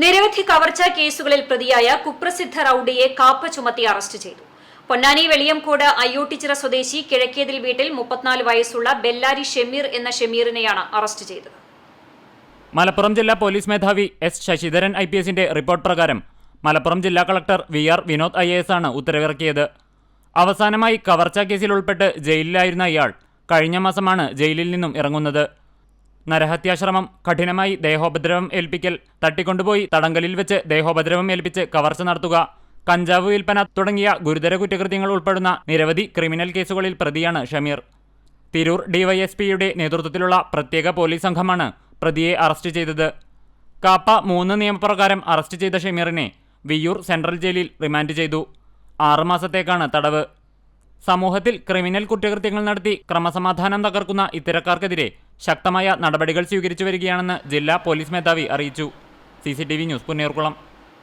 നിരവധി കവർച്ചാ കേസുകളിൽ പ്രതിയായ കുപ്രസിദ്ധ റൌഡിയെ കാപ്പ ചുമത്തി അറസ്റ്റ് ചെയ്തു. പൊന്നാനി വെളിയംകോട് അയ്യോട്ടിച്ചിറ സ്വദേശി കിഴക്കേതിൽ വീട്ടിൽ മുപ്പത്തിനാല് വയസ്സുള്ള ബെല്ലാരി ഷെമീർ എന്ന ഷെമീറിനെയാണ് അറസ്റ്റ് ചെയ്തത്. മലപ്പുറം ജില്ലാ പോലീസ് മേധാവി എസ് ശശിധരൻ ഐ പി എസിന്റെ റിപ്പോർട്ട് പ്രകാരം മലപ്പുറം ജില്ലാ collector V R Vinod I S ആണ് ഉത്തരവിറക്കിയത്. അവസാനമായി കവർച്ചാ കേസിൽ ഉൾപ്പെട്ട് ജയിലിലായിരുന്ന ഇയാൾ കഴിഞ്ഞ മാസമാണ് ജയിലിൽ നിന്നും ഇറങ്ങുന്നത്. നരഹത്യാശ്രമം. കഠിനമായി ദേഹോപദ്രവം ഏൽപ്പിക്കൽ. തട്ടിക്കൊണ്ടുപോയി തടങ്കലിൽ വെച്ച് ദേഹോപദ്രവം ഏൽപ്പിച്ച് കവർച്ച നടത്തുക. കഞ്ചാവ് വിൽപ്പന തുടങ്ങിയ ഗുരുതര കുറ്റകൃത്യങ്ങൾ ഉൾപ്പെടുന്ന നിരവധി ക്രിമിനൽ കേസുകളിൽ പ്രതിയാണ് ഷമീർ. തിരൂർ ഡിവൈഎസ്പിയുടെ നേതൃത്വത്തിലുള്ള പ്രത്യേക പോലീസ് സംഘമാണ് പ്രതിയെ അറസ്റ്റ് ചെയ്തത്. കാപ്പ മൂന്ന് നിയമപ്രകാരം അറസ്റ്റ് ചെയ്ത ഷമീറിനെ വിയൂർ സെൻട്രൽ ജയിലിൽ റിമാൻഡ് ചെയ്തു. ആറുമാസത്തേക്കാണ് തടവ്. സമൂഹത്തിൽ ക്രിമിനൽ കുറ്റകൃത്യങ്ങൾ നടത്തി ക്രമസമാധാനം തകർക്കുന്ന ഇത്തരക്കാർക്കെതിരെ ശക്തമായ നടപടികൾ സ്വീകരിച്ചു വരികയാണെന്ന് ജില്ലാ പോലീസ് മേധാവി അറിയിച്ചു. C news Punnerkulam.